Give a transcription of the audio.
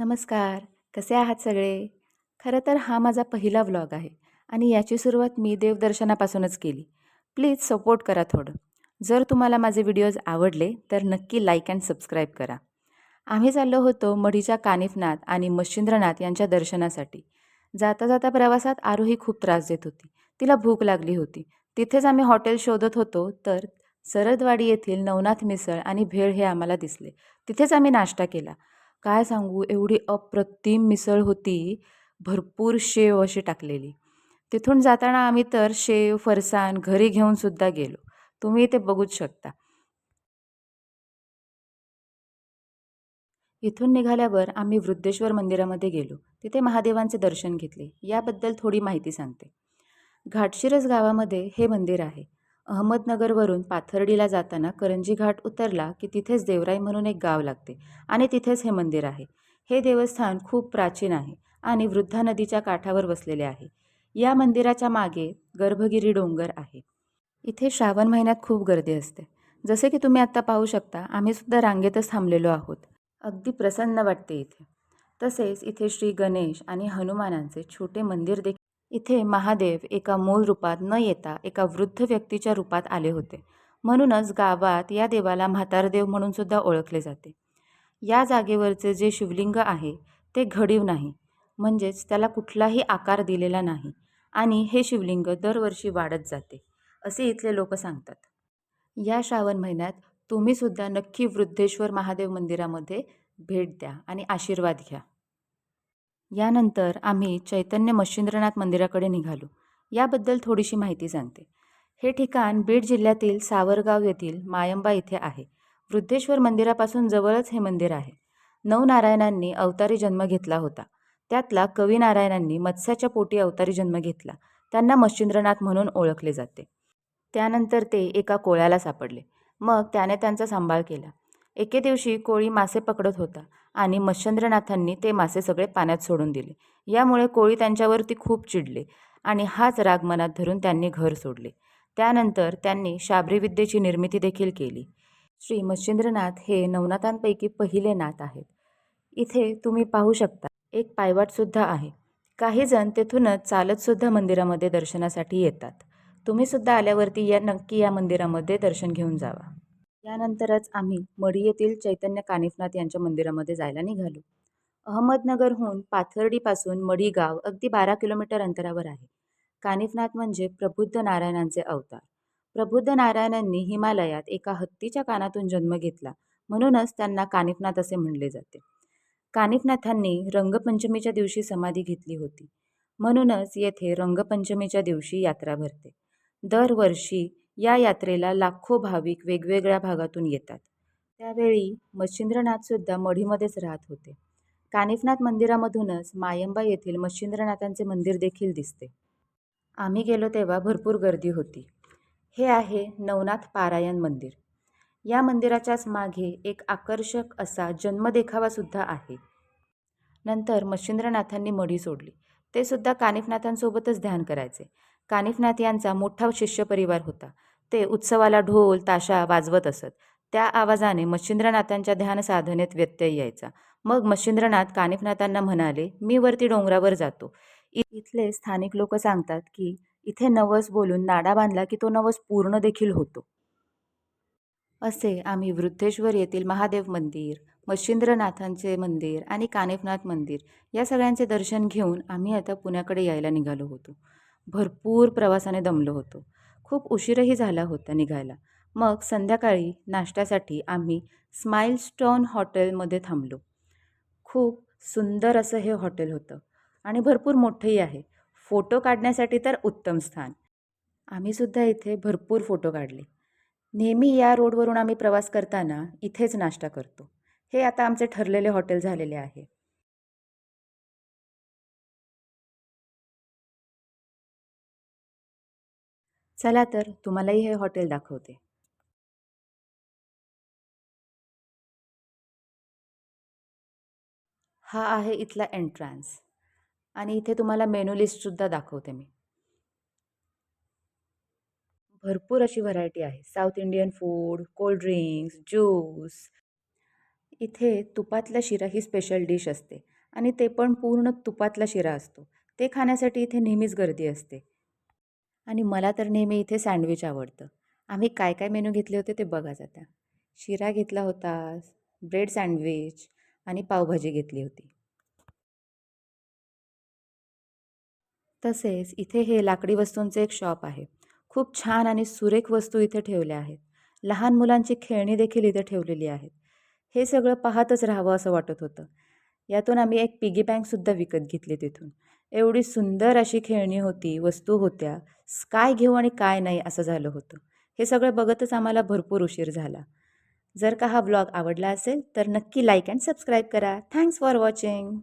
नमस्कार कसे आहात सगळे? खरं तर हा माझा पहिला व्लॉग आहे आणि याची सुरुवात मी देवदर्शनापासूनच केली. प्लीज सपोर्ट करा थोडं. जर तुम्हाला माझे व्हिडिओज आवडले तर नक्की लाईक अँड सबस्क्राईब करा. आम्ही चाललो होतो मढीच्या कानिफनाथ आणि मच्छिंद्रनाथ यांच्या दर्शनासाठी. जाता जाता प्रवासात आरोही खूप त्रास देत होती. तिला भूक लागली होती. तिथेच आम्ही हॉटेल शोधत होतो तर सरदवाडी येथील नवनाथ मिसळ आणि भेळ हे आम्हाला दिसले. तिथेच आम्ही नाश्ता केला. काय सांगू? एवढी अप्रतिम मिसळ होती. भरपूर शेव अशी टाकलेली. तिथून जाताना आम्ही तर शेव फरसाण घरी घेऊन सुद्धा गेलो. तुम्ही ते बघूच शकता. इथून निघाल्यावर आम्ही वृद्धेश्वर मंदिरामध्ये गेलो. तिथे महादेवांचे दर्शन घेतले. याबद्दल थोडी माहिती सांगते. घाटशिरस गावामध्ये हे मंदिर आहे. अहमदनगरवरून पाथर्डीला जाताना करंजी घाट उतरला की तिथेच देवराई म्हणून एक गाव लागते आणि तिथेच हे मंदिर आहे. हे देवस्थान खूप प्राचीन आहे आणि वृद्धा नदीच्या काठावर वसलेले आहे. या मंदिराच्या मागे गर्भगिरी डोंगर आहे. इथे श्रावण महिन्यात खूप गर्दी असते. जसे की तुम्ही आत्ता पाहू शकता आम्ही सुद्धा रांगेतच थांबलेलो आहोत. अगदी प्रसन्न वाटते इथे. तसेच इथे श्री गणेश आणि हनुमानांचे छोटे मंदिर देखील इथे महादेव एका मूळ रूपात न येता एका वृद्ध व्यक्तीच्या रूपात आले होते. म्हणूनच गावात या देवाला म्हातारदेव म्हणून सुद्धा ओळखले जाते. या जागेवरचे जे शिवलिंग आहे ते घडीव नाही. म्हणजेच त्याला कुठलाही आकार दिलेला नाही आणि हे शिवलिंग दरवर्षी वाढत जाते असे इथले लोक सांगतात. या श्रावण महिन्यात तुम्हीसुद्धा नक्की वृद्धेश्वर महादेव मंदिरामध्ये भेट द्या आणि आशीर्वाद घ्या. यानंतर आम्ही चैतन्य मच्छिंद्रनाथ मंदिराकडे निघालो. याबद्दल थोडीशी माहिती सांगते. हे ठिकाण बीड जिल्ह्यातील सावरगाव येथील मायंबा इथे आहे. वृद्धेश्वर मंदिरापासून जवळच हे मंदिर आहे. नवनारायणांनी अवतारी जन्म घेतला होता. त्यातला कवी नारायणांनी मत्स्याच्या पोटी अवतारी जन्म घेतला. त्यांना मच्छिंद्रनाथ म्हणून ओळखले जाते. त्यानंतर ते एका कोळ्याला सापडले. मग त्याने त्यांचा सांभाळ केला. एके दिवशी कोळी मासे पकडत होता. आणि मच्छंद्रनाथांनी ते मासे सगळे पाण्यात सोडून दिले. यामुळे कोळी त्यांच्यावरती खूप चिडले आणि हाच राग मनात धरून त्यांनी घर सोडले. त्यानंतर त्यांनी शाबरी विद्येची निर्मिती देखील केली. श्री मच्छिंद्रनाथ हे नवनाथांपैकी पहिले नाथ आहेत. इथे तुम्ही पाहू शकता एक पायवाटसुद्धा आहे. काही जण तेथूनच चालतसुद्धा मंदिरामध्ये दर्शनासाठी येतात. तुम्हीसुद्धा आल्यावरती या नक्की या मंदिरामध्ये दर्शन घेऊन जावा. यानंतरच आम्ही मढी येथील चैतन्य कानिफनाथ यांच्या मंदिरामध्ये जायला निघालो. अहमदनगरहून पाथर्डीपासून मढी गाव अगदी बारा किलोमीटर अंतरावर आहे. कानिफनाथ म्हणजे प्रबुद्ध नारायणांचे अवतार. प्रबुद्ध नारायणांनी हिमालयात एका हत्तीच्या कानातून जन्म घेतला म्हणूनच त्यांना कानिफनाथ असे म्हणले जाते. कानिफनाथांनी रंगपंचमीच्या दिवशी समाधी घेतली होती म्हणूनच येथे रंगपंचमीच्या दिवशी यात्रा भरते. दरवर्षी या यात्रेला लाखो भाविक वेगवेगळ्या भागातून येतात. त्यावेळी मच्छिंद्रनाथसुद्धा मढीमध्येच राहत होते. कानिफनाथ मंदिरामधूनच मायंबा येथील मच्छिंद्रनाथांचे मंदिर देखील दिसते. आम्ही गेलो तेव्हा भरपूर गर्दी होती. हे आहे नवनाथ पारायण मंदिर. या मंदिराच्याच मागे एक आकर्षक असा जन्मदेखावासुद्धा आहे. नंतर मच्छिंद्रनाथांनी मढी सोडली. ते सुद्धा कानिफनाथांसोबतच ध्यान करायचे. कानिफनाथ यांचा मोठा शिष्य परिवार होता. ते उत्सवाला ढोल ताशा वाजवत असत. त्या आवाजाने मच्छिंद्रनाथांच्या ध्यान साधनेत व्यत्यय यायचा. मग मच्छिंद्रनाथ कानिफनाथांना म्हणाले मी वरती डोंगरावर जातो. इथले स्थानिक लोक सांगतात की इथे नवस बोलून नाडा बांधला की तो नवस पूर्ण देखील होतो. असे आम्ही वृद्धेश्वर येथील महादेव मंदिर मच्छिंद्रनाथांचे मंदिर आणि कानिफनाथ मंदिर या सगळ्यांचे दर्शन घेऊन आम्ही आता पुण्याकडे यायला निघालो होतो. भरपूर प्रवासाने दमलो होतो. खूप उशीरही झाला होता निघायला. मग संध्याकाळी नाश्त्यासाठी आम्ही स्माईल स्टोन हॉटेलमध्ये थांबलो. खूप सुंदर असं हे हॉटेल होतं आणि भरपूर मोठंही आहे. फोटो काढण्यासाठी तर उत्तम स्थान. आम्हीसुद्धा इथे भरपूर फोटो काढले. नेहमी या रोडवरून आम्ही प्रवास करताना इथेच नाश्ता करतो. हे आता आमचे ठरलेले हॉटेल झालेले आहे. चला तर तुम्हालाही हे हॉटेल दाखवते. हा आहे इथला एंट्रान्स. आणि इथे तुम्हाला मेनू लिस्टसुद्धा दाखवते मी. भरपूर अशी व्हरायटी आहे. South Indian food cold drinks juice. इथे तुपातला शिरा ही स्पेशल डिश असते. आणि ते पण पूर्ण तुपातला शिरा असतो. ते खाण्यासाठी इथे नेहमीच गर्दी असते. आणि मला तर नेहमी इथे सँडविच आवडतं. आम्ही काय काय मेनू घेतले होते ते बघा आता शिरा घेतला होता ब्रेड सँडविच आणि पावभाजी घेतली होती. तसेच इथे हे लाकडी वस्तूंचे एक शॉप आहे. खूप छान आणि सुरेख वस्तू इथे ठेवल्या आहेत. लहान मुलांची खेळणी देखील इथे ठेवलेली आहेत. हे सगळं पाहतच राहावं असं वाटत होतं. यातून आम्ही एक पिगी बँकसुद्धा विकत घेतली तिथून. एवढी सुंदर अशी खेळणी होती वस्तू होत्या काय घेऊ आणि काय नाही असं झालं होतं. हे सगळं बघतच आम्हाला भरपूर उशीर झाला. जर का हा ब्लॉग आवडला असेल तर नक्की लाईक अँड सबस्क्राईब करा. Thanks for watching